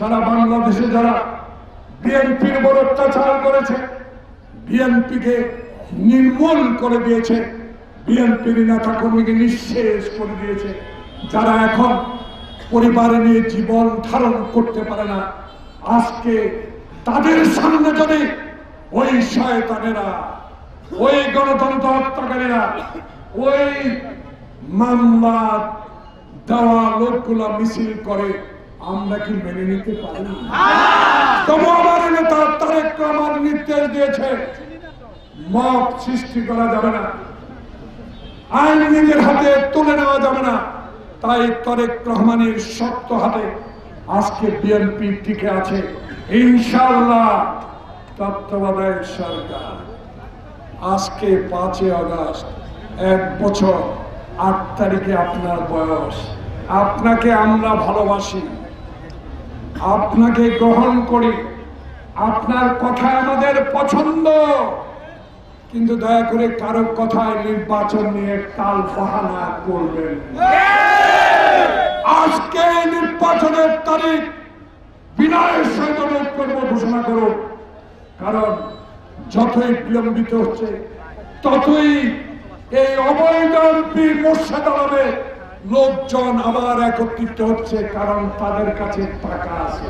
সারা বাংলাদেশে যারা বিএনপির উপর অত্যাচার করেছে, বিএনপিকে নির্মূল করে দিয়েছে, বিএনপির নেতা কর্মীকে নিঃশেষ করে দিয়েছে, যারা এখন পরিবার নিয়ে জীবন ধারণ করতে পারে না, আজকে তাদের সামনে যদি ওই শয়তানেরা, ওই গণতন্ত্র হত্যাকারীরা, ওই মামলা দেওয়া লোকগুলা মিছিল করে আমরা কি মেনে নিতে পারি তবু আমার তারেক রহমান নির্দেশ দিয়েছে, মত সৃষ্টি করা যাবে না। আইন নিজের হাতে তুলে নেওয়া যাবে না। তাই তারেক রহমানের শক্ত হাতে আজকে বিএনপি টিকে আছে। ইনশাল্লাহ তত্ত্বাবধায়ক সরকার আজকে পাঁচই আগস্ট, এক বছর, আট তারিখে আপনার বয়স। আপনাকে আমরা ভালোবাসি। আপনাকে গ্রহণ করি। আপনার কথা আমাদের পছন্দ। কিন্তু দয়া করে কারও কথায় নির্বাচন নিয়ে কাল বাহানা করবেন আজকে নির্বাচনের তারিখ বিনয়ের সহিত অনুরোধ ঘোষণা করো কারণ যতই বিলম্বিত হচ্ছে, ততই এই অবৈধ মোর্শেদ আলমে লোকজন আবার একত্রিত হচ্ছে, কারণ তাদের কাছে টাকা আছে।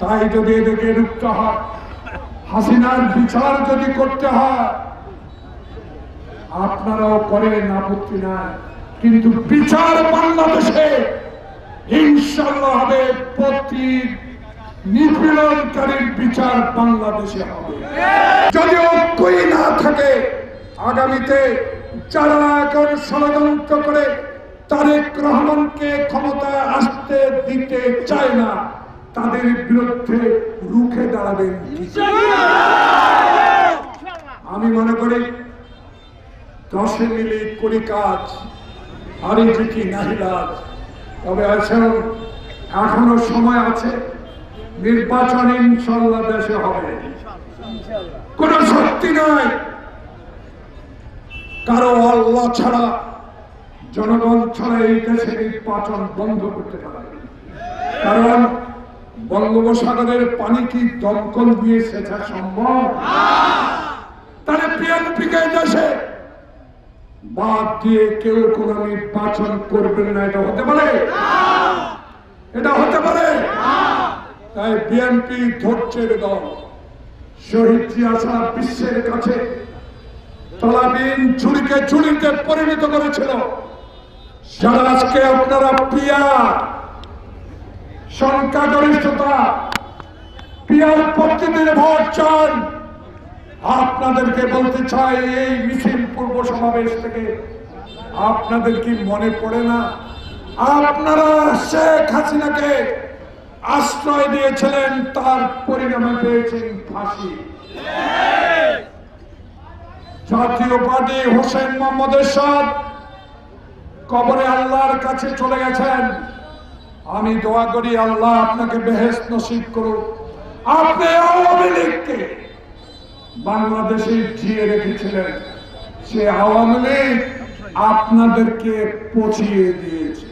তাই যদি এদেরকে রুখতে হয়, হাসিনার বিচার যদি করতে হয়, আপনারাও করেন আপত্তি নাই। কিন্তু বিচার বাংলাদেশে ইনশাল্লাহ হবে প্রতি নিপীড়নকারীর বিচার বাংলাদেশে হবে। যদি ঐক্যই না থাকে, আগামীতে যারা এখন ষড়যন্ত্র করে তারেক রহমানকে ক্ষমতায় আসতে দিতে চায় না, তাদের বিরুদ্ধে রুখে দাঁড়াবেন? আমি মনে করি, দশে মিলে করি কাজ, আরে যে কি নাহিলাজ তবে এখন এখনও সময় আছে, নির্বাচন ইনশাল্লাহ দেশে হবে। কোন শক্তি নয় কারও আল্লাহ ছাড়া জনগণ ছাড়া এই দেশে নির্বাচন বন্ধ করতে পারে কারণ বঙ্গোপসাগরের পানি কি দমকল দিয়ে সেচা সম্ভব? তাহলে বিএনপিকে দেশে? বাদ দিয়ে কেউ কোন নির্বাচন করবেন না, এটা হতে পারে? এটা হতে পারে? তাই বিএনপি ধৈর্যের দল, শহীদ জিয়া বিশ্বের কাছে তলাবিন চুরিকে চুরিতে পরিণত করেছিল। যারা আজকে আপনারা প্রিয়া, সংখ্যাগরিষ্ঠতা প্রিয়ার পদ্ধতির ভোট চান, আপনাদেরকে বলতে চাই, এই মিছিল পূর্ব সমাবেশ থেকে আপনাদের কি মনে পড়ে না? আপনারা শেখ হাসিনাকে আশ্রয় দিয়েছিলেন, তার পরিণামে পেয়েছেন ফাঁসি। জাতীয় পার্টি হোসেন মোহাম্মদ এরশাদ। কবরে আল্লাহর কাছে চলে গেছেন। আমি দোয়া করি, আল্লাহ আপনাকে বেহেস নসিব করুক। আপনি আওয়ামী লীগকে বাংলাদেশে জিয়ে রেখেছিলেন। সে আওয়ামী লীগ আপনাদেরকে পচিয়ে দিয়েছে।